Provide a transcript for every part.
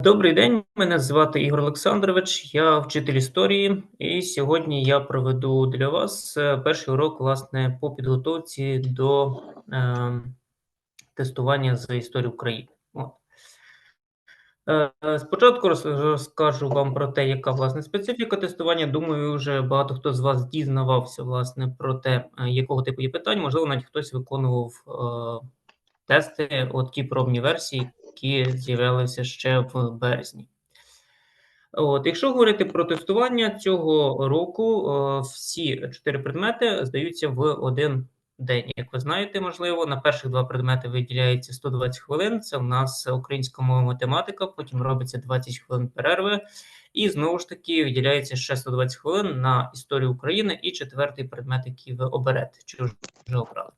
Добрий день, мене звати Ігор Олександрович, я вчитель історії, і сьогодні я проведу для вас е, перший урок, власне, по підготовці до е, тестування з історії України. От. Е, спочатку розкажу вам про те, яка власне специфіка тестування. Думаю, вже багато хто з вас дізнавався власне про те, е, якого типу є питань. Можливо, навіть хтось виконував е, тести, от ті пробні версії, які з'явилися ще в березні. От, Якщо говорити про тестування цього року, е, всі чотири предмети здаються в один день. Як ви знаєте, можливо, на перших два предмети виділяється 120 хвилин. Це у нас українська мова математика, потім робиться 20 хвилин перерви, і знову ж таки виділяється ще 120 хвилин на історію України і четвертий предмет, який ви оберете, чи вже обрали.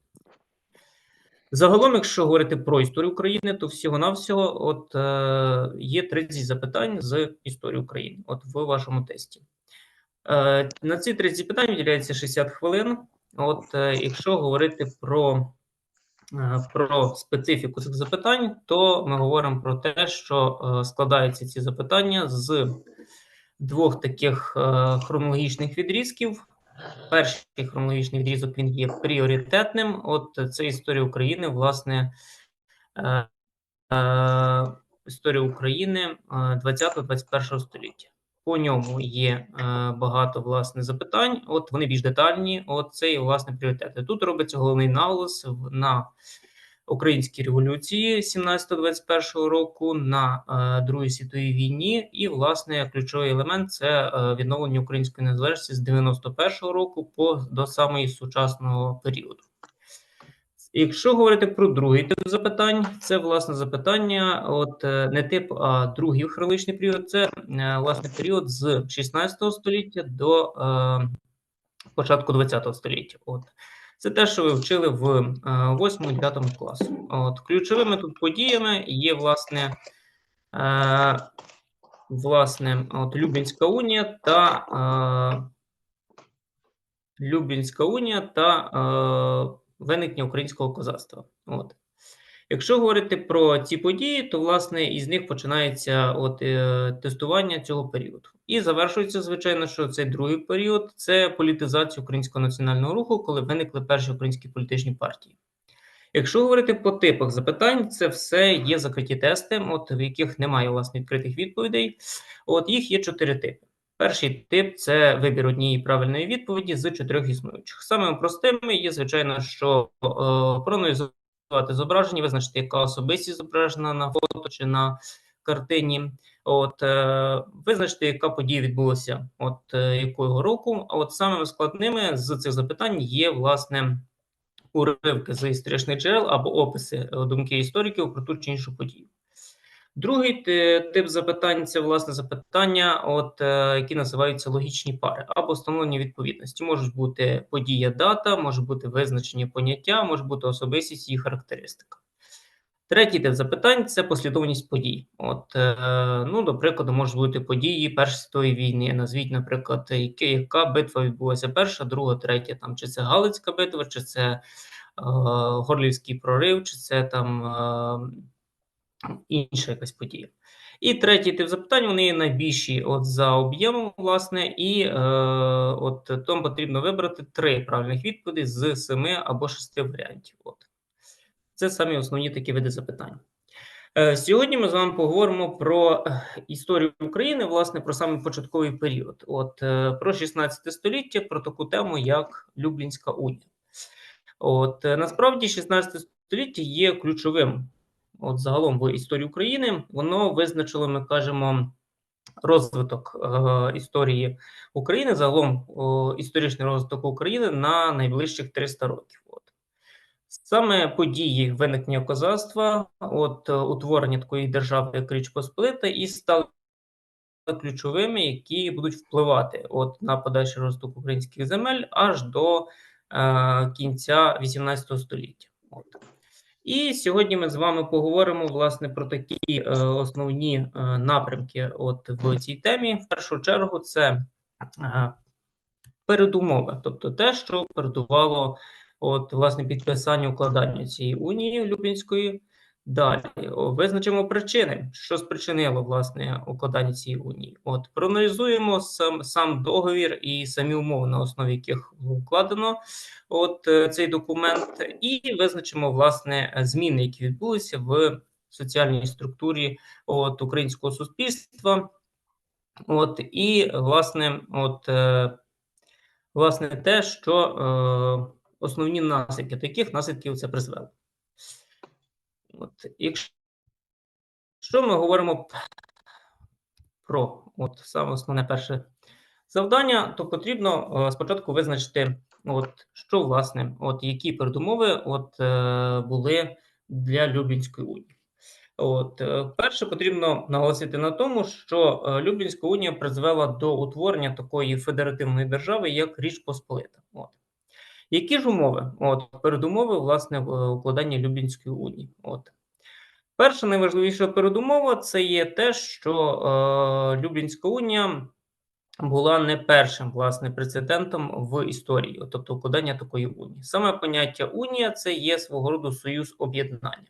Загалом, якщо говорити про історію України, то всього-навсього от е, є 30 запитань з історії України, от в вашому тесті. Е, На ці 30 питань виділяється 60 хвилин. От е, якщо говорити про е, про специфіку цих запитань, то ми говоримо про те, що е, складаються ці запитання з двох таких е, хронологічних відрізків. Перший хронологічний відрізок він є пріоритетним. От це історія України, власне, е, е, історія України 20-21 століття. По ньому є е, багато власне запитань. От вони більш детальні. От це і власне пріоритети. Тут робиться головний наголос на українській революції 17-21 року на е, Другій світовій війні, і власне ключовий елемент це е, відновлення української незалежності з 91-го року по до самої сучасного періоду. Якщо говорити про другий тип запитань, це власне запитання, от е, не тип, а другий хронологічний період, це власне період з 16 століття до е, початку 20 століття. От це те, що ви вчили в 8-9 е, класі. От Ключовими тут подіями є, власне, е, власне, от Люблінська унія та е, Люблінська унія та е, виникнення українського козацтва. От. Якщо говорити про ці події, то власне із них починається от е, тестування цього періоду. І завершується, звичайно, що цей другий період це політизація українського національного руху, коли виникли перші українські політичні партії. Якщо говорити по типах запитань, це все є закриті тести, от в яких немає власне відкритих відповідей. От їх є чотири типи. Перший тип це вибір однієї правильної відповіді з чотирьох існуючих. Самими простими є, звичайно, що е, проаналізувати зображення, визначити, яка особистість зображена на фото чи на картині. От е, визначити, яка подія відбулася, от е, якого року. А от самими складними з цих запитань є власне уривки з історичних джерел або описи е, думки істориків про ту чи іншу подію. Другий тип запитань це власне запитання, от які називаються логічні пари або встановлення відповідності. Можуть бути подія, дата, може бути визначення поняття, може бути особистість і характеристика. Третій тип запитань це послідовність подій. От, е, ну, до прикладу, можуть бути події Першої світової війни. Назвіть, наприклад, яка битва відбулася перша, друга, третя, там, чи це Галицька битва, чи це е, Горлівський прорив, чи це там. Е, інша якась подія. І третій тип запитань вони найбільші от за об'ємом, власне, і е, от тому потрібно вибрати три правильних відповіді з семи або шести варіантів. От. Це самі основні такі види запитань. Е, Сьогодні ми з вами поговоримо про е, історію України, власне, про саме початковий період. От е, про 16 століття, про таку тему, як Люблінська унія. От насправді, 16 століття є ключовим от загалом в історії України, воно визначило, ми кажемо, розвиток е, історії України, загалом е, історичний розвиток України на найближчих 300 років. Саме події виникнення козацтва, от утворення такої держави, як Річ Посполита, і стали ключовими, які будуть впливати от на подальший розвиток українських земель аж до е, кінця 18 століття. От. І сьогодні ми з вами поговоримо власне про такі е, основні е, напрямки. От в цій темі, в першу чергу, це е, передумови, тобто те, що передувало от власне підписанню укладання цієї унії Люблінської, Далі визначимо причини, що спричинило власне укладання цієї унії. От проаналізуємо сам сам договір і самі умови, на основі яких укладено от е, цей документ, і визначимо власне зміни, які відбулися в соціальній структурі от українського суспільства. От і власне, от е, власне, те, що е, основні наслідки таких наслідків це призвело. От, Якщо ми говоримо про от саме основне перше завдання, то потрібно е, спочатку визначити, от що власне, от які передумови от е, були для Люблінської унії. От е, перше потрібно наголосити на тому, що е, Люблінська унія призвела до утворення такої федеративної держави, як Річ Посполита. От які ж умови? От передумови власне укладання Люблінської унії. От перша найважливіша передумова це є те, що е, Люблінська унія була не першим власне прецедентом в історії, тобто укладання такої унії. Саме поняття унія це є свого роду союз об'єднання.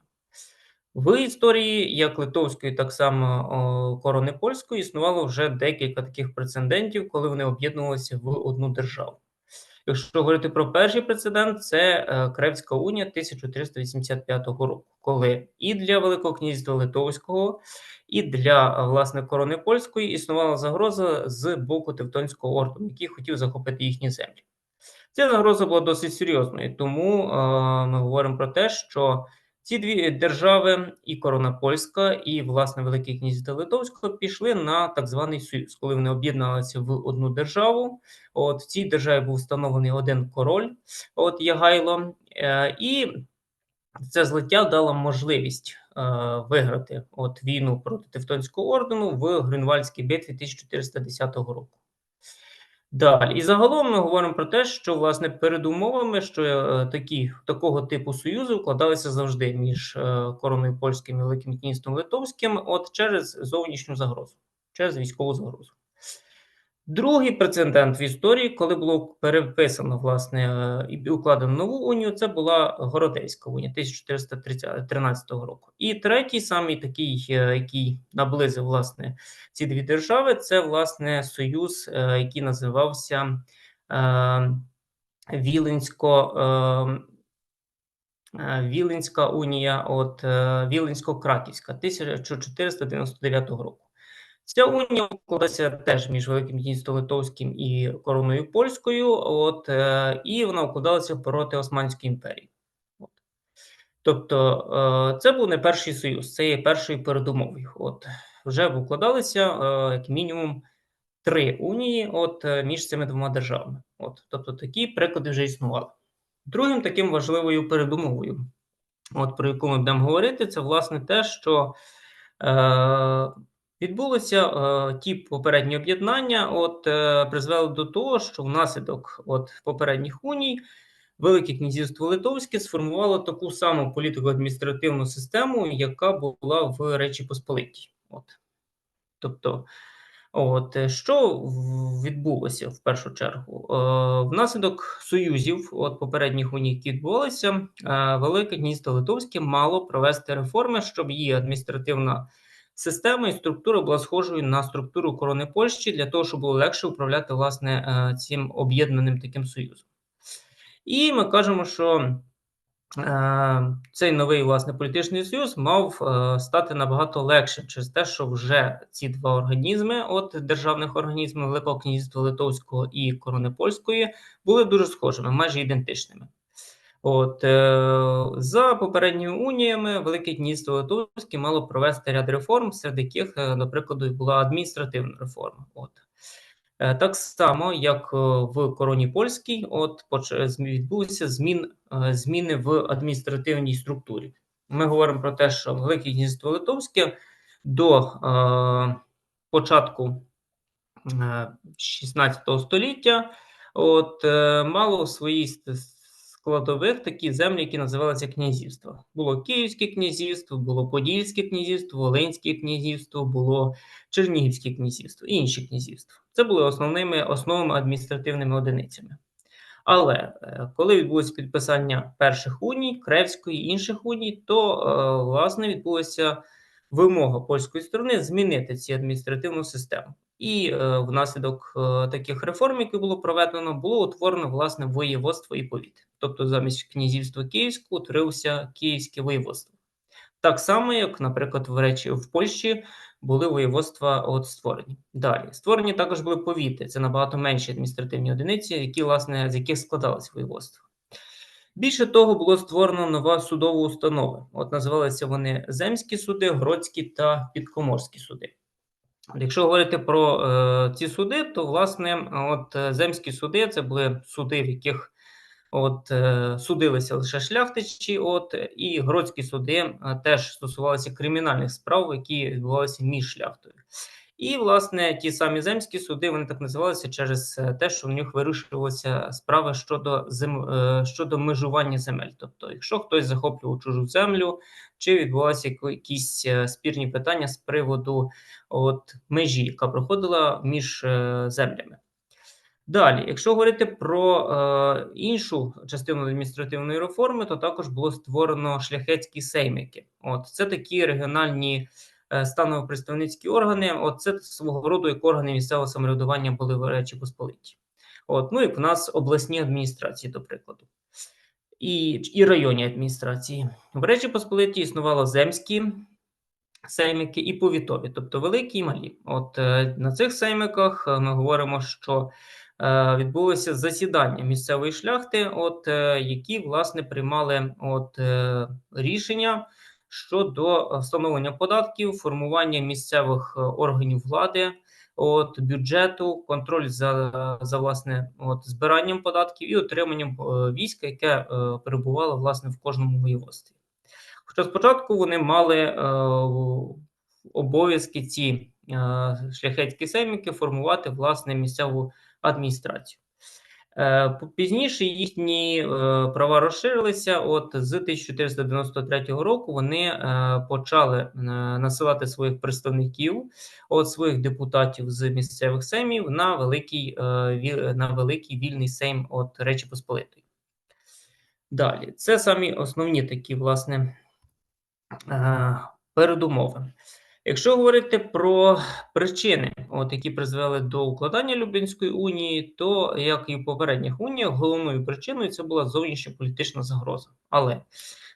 В історії як Литовської, так само корони польської існувало вже декілька таких прецедентів, коли вони об'єднувалися в одну державу. Якщо говорити про перший прецедент, це е, Кревська унія 1385 року, коли і для Великого князівства Литовського, і для власне корони польської існувала загроза з боку Тевтонського ордену, який хотів захопити їхні землі. Ця загроза була досить серйозною, тому е, ми говоримо про те, що ці дві держави, і Корона Польська, і власне Великий князівство Литовського, пішли на так званий союз, коли вони об'єдналися в одну державу. От в цій державі був встановлений один король, от Ягайло, е, і це злиття дало можливість е, виграти от війну проти Тевтонського ордену в Грюнвальдській битві 1410 року. Далі, і загалом ми говоримо про те, що власне передумовами, що е, такі такого типу союзи укладалися завжди між е, короною польським і великим князством литовським, от через зовнішню загрозу, через військову загрозу. Другий прецедент в історії, коли було переписано власне е, і укладено нову унію, це була Городейська унія 1413 року. І третій, самий такий, е, який наблизив власне ці дві держави, це власне союз, е, який називався Віленсько. Віленська унія, от Віленсько-Краківська 1499 року. Ця унія укладається теж між Великим Князівством Литовським і короною польською, от е, і вона укладалася проти Османської імперії. От. Тобто е, це був не перший союз, це є першою передумовою. От вже укладалися е, як мінімум три унії от між цими двома державами. От, тобто такі приклади вже існували. Другим таким важливою передумовою, от про яку ми будемо говорити, це власне те, що. Е, Відбулося е, ті попередні об'єднання, от е, призвели до того, що внаслідок от попередніх уній Велике князівство Литовське сформувало таку саму політико-адміністративну систему, яка була в Речі Посполитій. От. Тобто, от, що відбулося в першу чергу? Е, Внаслідок союзів от попередніх уній, які відбувалися, е, Велике князівство Литовське мало провести реформи, щоб її адміністративна. Система і структура була схожою на структуру корони Польщі для того, щоб було легше управляти власне е, цим об'єднаним таким союзом. І ми кажемо, що е, цей новий власне політичний союз мав е, стати набагато легшим через те, що вже ці два організми, от державних організмів Великого князівства Литовського і корони Польської, були дуже схожими, майже ідентичними. От е, За попередніми уніями Велике Князівство Литовське мало провести ряд реформ, серед яких, е, до була адміністративна реформа. От е, Так само, як в короні польській, от відбулися змін, зміни в адміністративній структурі. Ми говоримо про те, що Велике Князівство Литовське до е, початку 16 століття от, е, мало свої складових такі землі, які називалися князівства. Було Київське князівство, було Подільське князівство, Волинське князівство, було Чернігівське князівство і інші князівства. Це були основними основними адміністративними одиницями. Але е, коли відбулося підписання перших уній, Кревської і інших уній, то е, власне відбулася вимога польської сторони змінити цю адміністративну систему. І е, внаслідок е, таких реформ, які було проведено, було утворено власне воєводство і повіт. Тобто, замість князівства Київського утворився Київське воєводство. Так само, як, наприклад, в речі в Польщі були воєводства от створені. Далі створені також були повіти. Це набагато менші адміністративні одиниці, які, власне, з яких складалось воєводство. Більше того, було створено нова судова установа. От називалися вони земські суди, гродські та підкоморські суди. Якщо говорити про е, ці суди, то власне от е, земські суди це були суди, в яких от е, судилися лише шляхтичі, от і гродські суди е, теж стосувалися кримінальних справ, які відбувалися між шляхтою. І, власне, ті самі земські суди вони так називалися через е, те, що в них вирішувалися справи щодо зем... Е, щодо межування земель. Тобто, якщо хтось захоплював чужу землю, чи відбувалися якісь е, спірні питання з приводу от, межі, яка проходила між землями. Далі, якщо говорити про е, іншу частину адміністративної реформи, то також було створено шляхетські сеймики. От це такі регіональні Е, станово-представницькі органи. От це свого роду як органи місцевого самоврядування були в Речі Посполиті. От, ну і в нас обласні адміністрації, до прикладу, і і районні адміністрації. В Речі Посполиті існувало земські сеймики і повітові, тобто великі і малі. От е, на цих сеймиках е, ми говоримо, що е, відбулося засідання місцевої шляхти, от які власне приймали от рішення щодо встановлення податків, формування місцевих органів влади, от бюджету, контроль за за власне от збиранням податків і отриманням е, війська, яке перебувало власне в кожному воєводстві. Хоча спочатку вони мали е, обов'язки ці е, шляхетські семіки формувати власне місцеву адміністрацію. Е, пізніше їхні е, права розширилися. От з 1493 року вони е, почали насилати своїх представників, от своїх депутатів з місцевих сеймів на великий на великий вільний сейм от Речі Посполитої. Далі це самі основні такі власне передумови. Якщо говорити про причини, от які призвели до укладання Люблінської унії, то як і в попередніх уніях, головною причиною це була зовнішня політична загроза. Але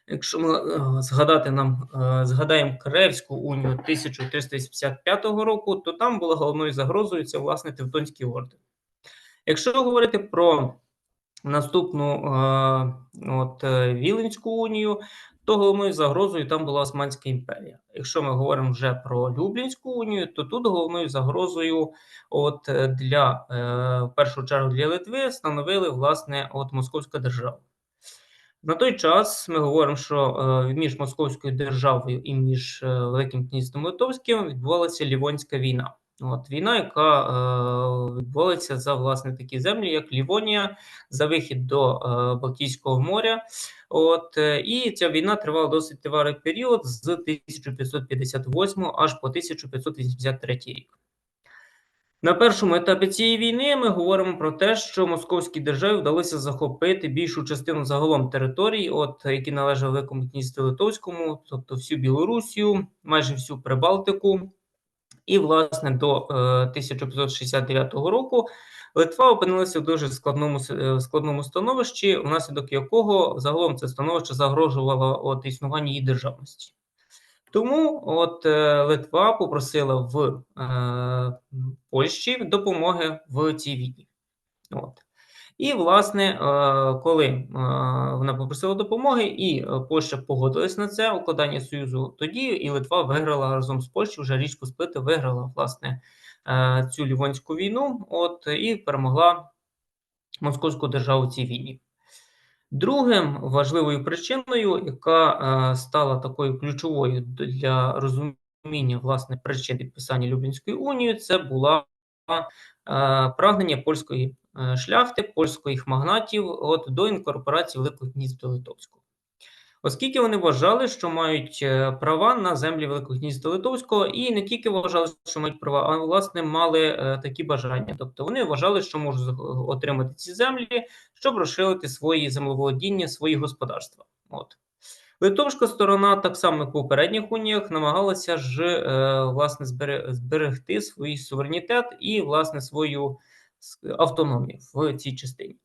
якщо ми е, згадати нам е, згадаємо Кревську унію 1385 року, то там була головною загрозою це власне Тевтонські орден. Якщо говорити про наступну е, от Віленську унію, то головною загрозою там була Османська імперія. Якщо ми говоримо вже про Люблінську унію, то тут головною загрозою, от е, для е, в першу чергу для Литви, становили власне от Московська держава. На той час ми говоримо, що е, між Московською державою і між Великим князством Литовським відбувалася Лівонська війна. От Війна, яка е, відбувається за власне такі землі, як Лівонія, за вихід до е, Балтійського моря. От е, І ця війна тривала досить тривалий період з 1558 аж по 1583 рік. На першому етапі цієї війни ми говоримо про те, що московській державі вдалося захопити більшу частину загалом територій, от які належали Великому князству Литовському, тобто всю Білорусію, майже всю Прибалтику. І, власне, до 1569 е, року Литва опинилася в дуже складному е, складному становищі, внаслідок якого загалом це становище загрожувало от існування її державності. Тому от е, Литва попросила в е, Польщі допомоги в цій війні. От. І, власне, е, коли е, вона попросила допомоги, і е, Польща погодилась на це укладання союзу, тоді і Литва виграла разом з Польщею вже річ Посполита виграла власне цю Лівонську війну, от і перемогла Московську державу в цій війні. Другим важливою причиною, яка стала такою ключовою для розуміння власне причин підписання Люблінської унії, це була прагнення польської Е, шляхти, польських магнатів от, до інкорпорації Великого князівства Литовського. Оскільки вони вважали, що мають е, права на землі Великого князівства Литовського, і не тільки вважали, що мають права, а власне мали е, такі бажання. Тобто вони вважали, що можуть отримати ці землі, щоб розширити свої землеволодіння, свої господарства. От. Литовська сторона, так само як в попередніх уніях, намагалася ж е, власне збере- зберегти свій суверенітет і власне свою автономію в цій частині.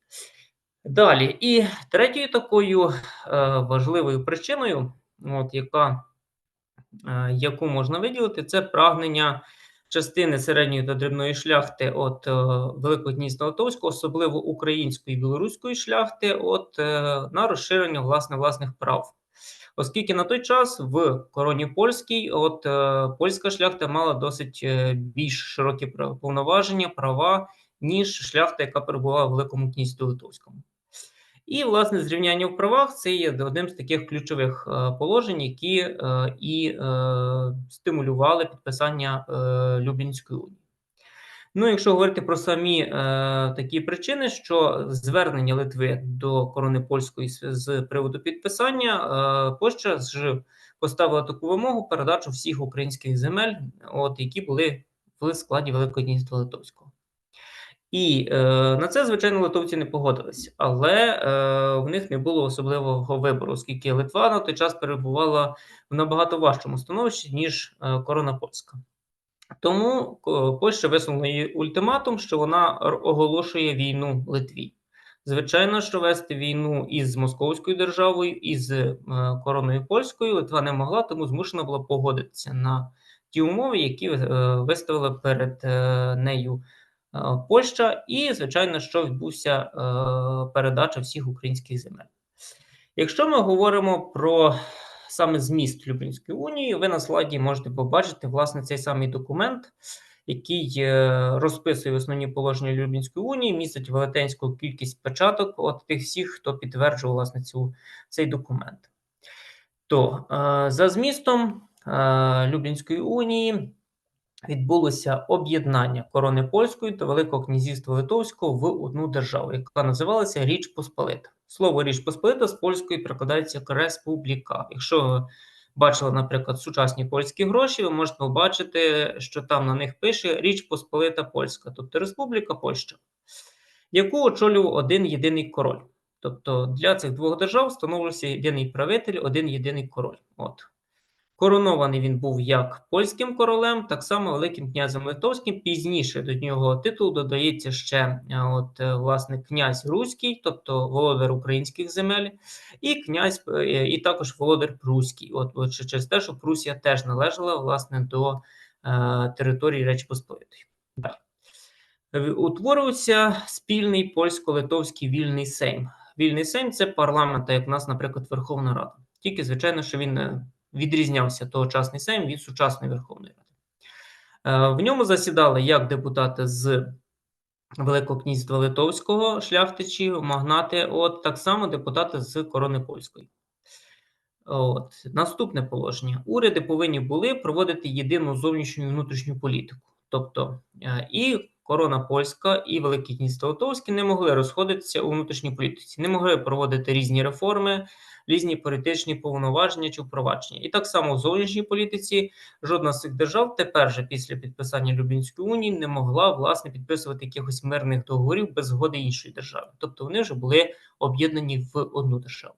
Далі, і третьою такою е, важливою причиною, от, яка, е, яку можна виділити, це прагнення частини середньої та дрібної шляхти от Великого князівства Литовського, особливо української і білоруської шляхти, от, на розширення власне власних прав. Оскільки на той час в короні польській, от е, польська шляхта мала досить е, більш широкі повноваження, права, ніж шляхта, яка перебувала в Великому князівстві Литовському. І, власне, зрівняння в правах це є одним з таких ключових е, положень, які і стимулювали підписання Люблінської унії. Ну, якщо говорити про самі е, такі причини, що звернення Литви до корони польської з, приводу підписання, е, Польща ж поставила таку вимогу передачу всіх українських земель, от які були в складі Великого князівства Литовського. І е, на це, звичайно, литовці не погодились, але е, в них не було особливого вибору, оскільки Литва на той час перебувала в набагато важчому становищі, ніж е, корона польська. Тому е, Польща висунула їй ультиматум, що вона оголошує війну Литві. Звичайно, що вести війну із Московською державою, із е, короною польською Литва не могла, тому змушена була погодитися на ті умови, які е, виставила перед нею Польща, і, звичайно, що відбувся передача всіх українських земель. Якщо ми говоримо про саме зміст Люблінської унії, ви на слайді можете побачити власне цей самий документ, який е, розписує основні положення Люблінської унії, містить велетенську кількість печаток от тих всіх, хто підтверджував власне цю, цей документ. То е, за змістом е, Люблінської унії відбулося об'єднання корони польської та Великого князівства Литовського в одну державу, яка називалася Річ Посполита. Слово Річ Посполита з польської перекладається республіка. Якщо бачили, наприклад, сучасні польські гроші, ви можете побачити, що там на них пише Річ Посполита Польська, тобто Республіка Польща, яку очолював один єдиний король. Тобто для цих двох держав встановився єдиний правитель, один єдиний король. От. Коронований він був як польським королем, так само Великим князем Литовським. Пізніше до нього титулу додається ще е, от, е, власне князь Руський, тобто володар українських земель, і князь, е, і також володар Пруський. От, от через те, що Прусія теж належала власне до е, території Речі Посполитої. Далі. Утворився спільний польсько-литовський вільний сейм. Вільний сейм це парламент, як в нас, наприклад, Верховна Рада. Тільки, звичайно, що він відрізнявся тогочасний Сейм від сучасної Верховної Ради. Е, В ньому засідали як депутати з Великого князівства Литовського, шляхтичі, магнати, от так само депутати з корони польської. От наступне положення: уряди повинні були проводити єдину зовнішню і внутрішню політику. Тобто е, і корона польська, і Велике князівство Литовське не могли розходитися у внутрішній політиці, не могли проводити різні реформи, різні політичні повноваження чи впровадження. І так само в зовнішній політиці жодна з цих держав тепер же після підписання Люблінської унії не могла власне підписувати якихось мирних договорів без згоди іншої держави. Тобто вони вже були об'єднані в одну державу.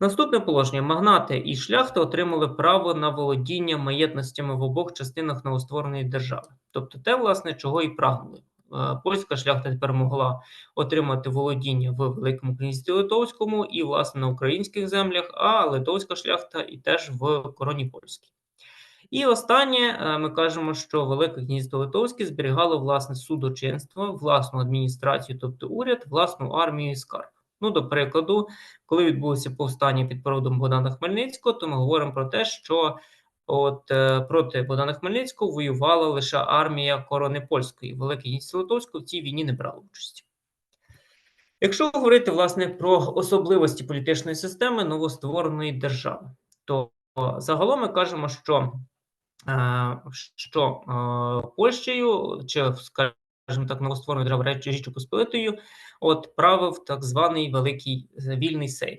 Наступне положення: магнати і шляхта отримали право на володіння маєтностями в обох частинах новоствореної держави, тобто те, власне, чого і прагнули. Е, Польська шляхта тепер могла отримати володіння в Великому князівстві Литовському і, власне, на українських землях, а литовська шляхта і теж в короні польській. І останнє е, ми кажемо, що Велике князівство Литовське зберігало власне судочинство, власну адміністрацію, тобто уряд, власну армію і скарб. Ну, до прикладу, коли відбулося повстання під проводом Богдана Хмельницького, то ми говоримо про те, що от е, проти Богдана Хмельницького воювала лише армія корони польської. Велике князівство Литовського в цій війні не брало участі. Якщо говорити власне про особливості політичної системи новоствореної держави, то загалом ми кажемо, що, е, що е, Польщею чи, скажімо так, новоствореною державою Речі Посполитою, от правив так званий Великий е, Вільний Сейм.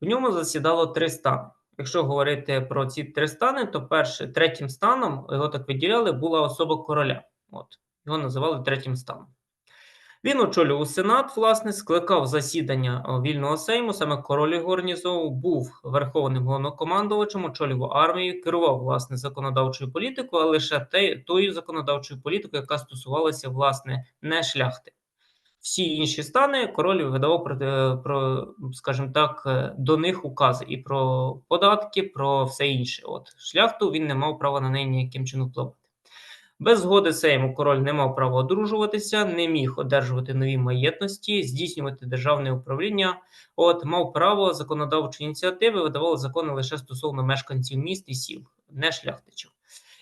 В ньому засідало три стани. Якщо говорити про ці три стани, то перше, третім станом, його так виділяли, була особа короля. От, Його називали третім станом. Він очолював сенат, власне, скликав засідання вільного сейму, саме король його був верховним головнокомандувачем, очолював армію, керував власне законодавчою політикою, а лише тою законодавчою політикою, яка стосувалася власне не шляхти. Всі інші стани король видавав про, е, про скажімо так, е, до них укази і про податки, про все інше. От шляхту він не мав права на неї ніяким чином впливати. Без згоди Сейму король не мав права одружуватися, не міг одержувати нові маєтності, здійснювати державне управління. От мав право законодавчої ініціативи, видавали закони лише стосовно мешканців міст і сіл, не шляхтичів.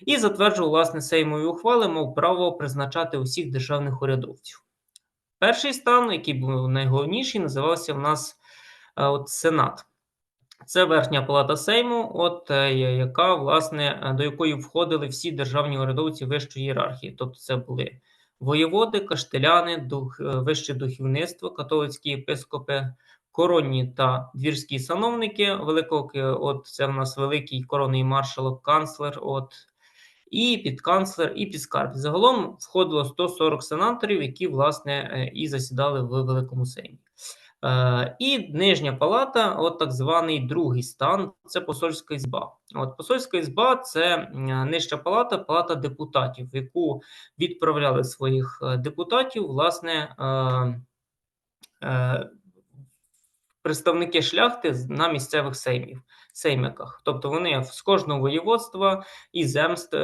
І затверджував власне сеймові ухвали, мав право призначати усіх державних урядовців. Перший стан, який був найголовніший, називався в нас е, от Сенат. Це верхня палата Сейму, от е, яка власне е, до якої входили всі державні урядовці вищої ієрархії. Тобто, це були воєводи, каштеляни, дух, вище духовництво, католицькі єпископи, коронні та двірські сановники. Великого от це в нас великий коронний маршалок, канцлер. От і підканцлер, і підскарб. Загалом входило 140 сенаторів, які власне і засідали в Великому Сеймі. Е, і нижня палата, от так званий другий стан, це посольська ізба. От Посольська ізба це нижча палата, палата депутатів, в яку відправляли своїх е, депутатів, власне, е, представники шляхти на місцевих сеймів, сеймиках. Тобто вони з кожного воєводства і земст,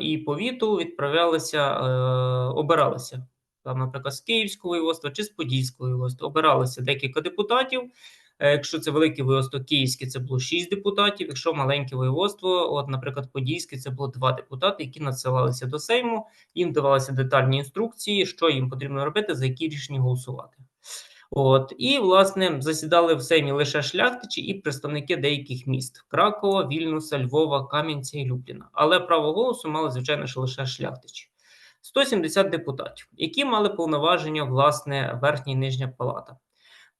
і повіту відправлялися, обиралися там, наприклад, з Київського воєводства чи з Подільського воєводства. Обиралося декілька депутатів. Е, якщо це велике воєводство Київське, це було 6 депутатів. Якщо маленьке воєводство, от, наприклад, Подільське, це було 2 депутати, які надсилалися до Сейму, їм давалися детальні інструкції, що їм потрібно робити, за які рішення голосувати. От і власне засідали в Сеймі лише шляхтичі і представники деяких міст: Кракова, Вільнюса, Львова, Кам'янця і Любліна. Але право голосу мали звичайно лише шляхтичі. 170 депутатів, які мали повноваження власне верхня і нижня палата.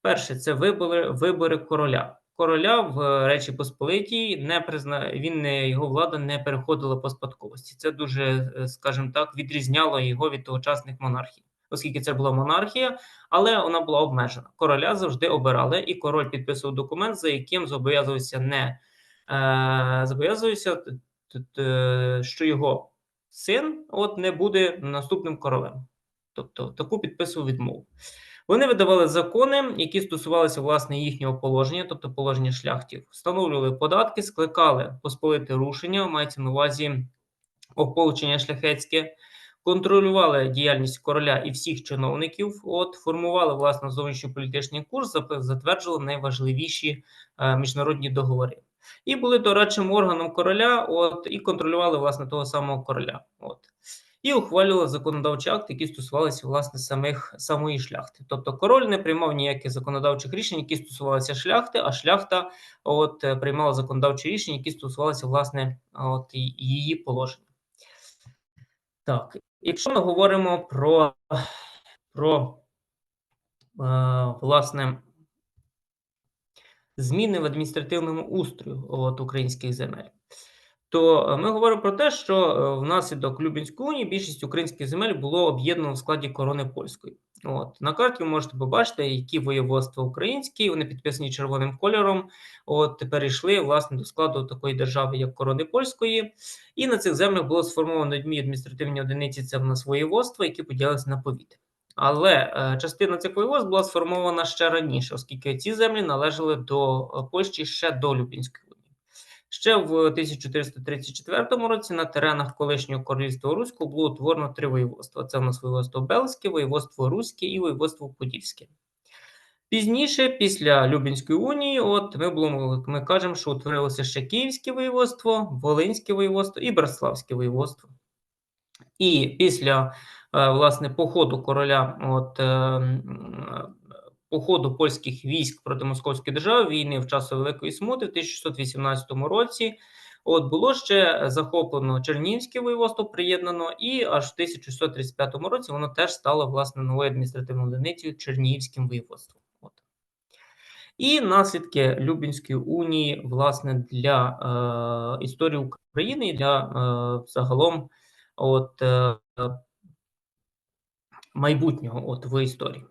Перше це вибори вибори короля. Короля в Речі Посполитій не призна... він не його влада не переходила по спадковості. Це дуже, е, скажімо так, відрізняло його від тогочасних монархій, оскільки це була монархія, але вона була обмежена. Короля завжди обирали, і король підписував документ, за яким зобов'язувався не е, зобов'язувався, що його син от не буде наступним королем. Тобто таку підписував відмову. Вони видавали закони, які стосувалися власне їхнього положення, тобто положення шляхтів, встановлювали податки, скликали посполити рушення, мається на увазі ополчення шляхетське, контролювали діяльність короля і всіх чиновників. От формували власне зовнішньополітичний курс, затверджували найважливіші е, міжнародні договори і були дорадчим органом короля, от і контролювали власне того самого короля. От. І ухвалювали законодавчі акти, які стосувалися власне самих самої шляхти. Тобто король не приймав ніяких законодавчих рішень, які стосувалися шляхти, а шляхта от приймала законодавчі рішення, які стосувалися власне от її положення. Так, якщо ми говоримо про, про е, власне зміни в адміністративному устрою от, українських земель. То ми говоримо про те, що е, внаслідок Люблінської унії більшість українських земель було об'єднано в складі корони польської. От на карті ви можете побачити, які воєводства українські, вони підписані червоним кольором. От перейшли власне до складу такої держави, як корони польської, і на цих землях було сформовано дві адміністративні одиниці. Це в нас воєводства, які поділилися на повіти. Але е, частина цих воєводств була сформована ще раніше, оскільки ці землі належали до е, Польщі ще до Любінської унії. Ще в 1434 році на теренах колишнього королівства Руського було утворено три воєводства. Це в нас воєводство Белське, воєводство Руське і воєводство Подільське. Пізніше, після Любінської унії, от ми було, ми кажемо, що утворилося ще Київське воєводство, Волинське воєводство і Браславське воєводство. І після Е, власне походу короля, от е, походу польських військ проти московської держави війни в часу Великої Смути в 1618 році. От було ще захоплено Чернігівське воєводство, приєднано, і аж в 1635 році воно теж стало власне новою адміністративною одиницею Чернігівським воєводством. От. І наслідки Люблінської унії, власне, для е, історії України і для е, загалом от, е, майбутнього от, в історії.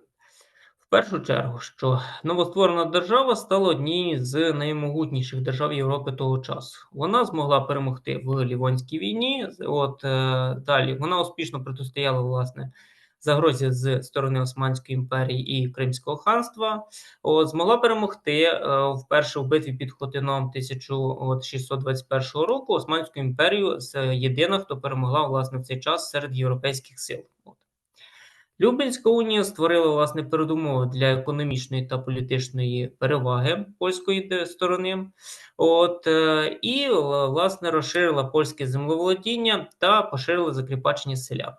Першу чергу, що новостворена держава стала однією з наймогутніших держав Європи того часу. Вона змогла перемогти в Лівонській війні. От е, далі вона успішно протистояла власне загрозі з сторони Османської імперії і Кримського ханства. От змогла перемогти е, вперше в битві під Хотином 1621 року Османську імперію з єдина, хто перемогла власне в цей час серед європейських сил. От. Люблінська унія створила власне передумови для економічної та політичної переваги польської сторони, от е, і власне розширила польське землеволодіння та поширила закріпачення селян.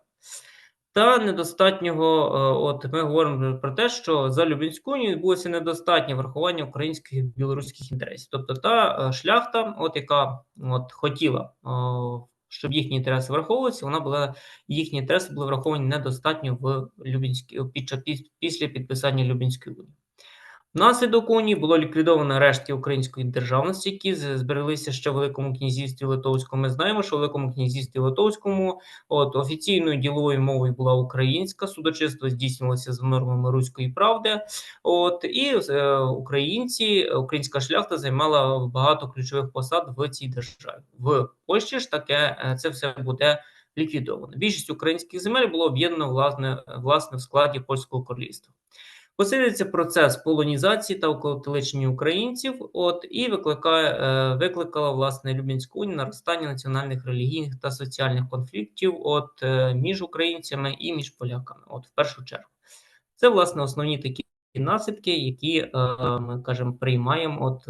Та недостатнього, е, от ми говоримо про те, що за Люблінську унію відбулося недостатнє врахування українських і білоруських інтересів. Тобто та е, шляхта, от яка от хотіла, щоб їхні інтереси враховувалися, вона була їхні інтереси були враховані недостатньо в Люблінській під після підписання Люблінської унії. Внаслідок унії було ліквідовано рештки української державності, які збереглися ще в Великому князівстві Литовському. Ми знаємо, що в Великому князівстві Литовському от офіційною діловою мовою була українська, судочинство здійснювалося за нормами руської правди. От і е, українці, українська шляхта займала багато ключових посад в цій державі. В Польщі ж таке е, це все буде ліквідовано. Більшість українських земель було об'єднано власне, власне в складі польського королівства. Посилюється процес полонізації та околотеличення українців, от і викликає е, викликала власне Люблінську унію наростання національних релігійних та соціальних конфліктів от е, між українцями і між поляками. От в першу чергу, це власне основні такі наслідки, які е, ми кажемо приймаємо, от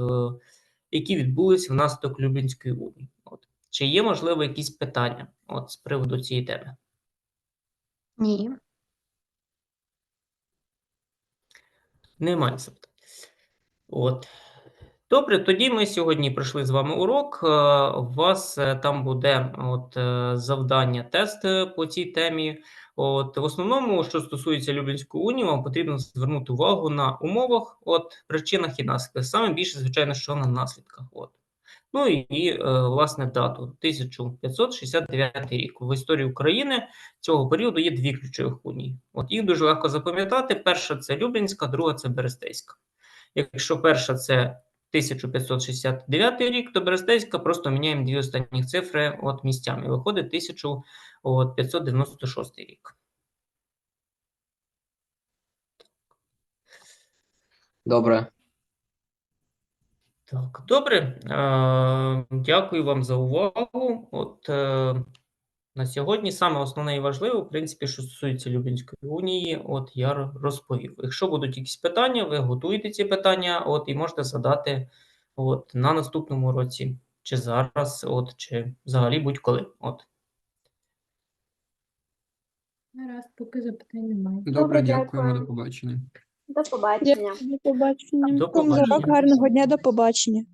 які відбулись внаслідок Люблінської унії. От чи є можливо якісь питання от з приводу цієї теми? Ні. Немає запитань. От. Добре, тоді ми сьогодні пройшли з вами урок. Е, У вас е, там буде от, е, завдання, тест по цій темі. От, в основному, що стосується Люблінської унії, вам потрібно звернути увагу на умовах, от, причинах і наслідках. Саме більше, звичайно, що на наслідках. От. Ну і, е, власне дату 1569 рік. В історії України цього періоду є дві ключових унії. От їх дуже легко запам'ятати. Перша це Люблінська, друга це Берестейська. Якщо перша це 1569 рік, то Берестейська просто міняємо дві останні цифри от місцями. Виходить 1596 рік. Добре. Так, добре. Е, дякую вам за увагу. От е, на сьогодні саме основне і важливе, в принципі, що стосується Люблінської унії, от я розповів. Якщо будуть якісь питання, ви готуєте ці питання, от і можете задати от на наступному році, чи зараз, от, чи взагалі будь-коли. От. Гаразд, поки запитань немає. Добре, Добре, дякуємо. дякую. До побачення. До побачення. До побачення. До побачення. Гарного дня, до побачення.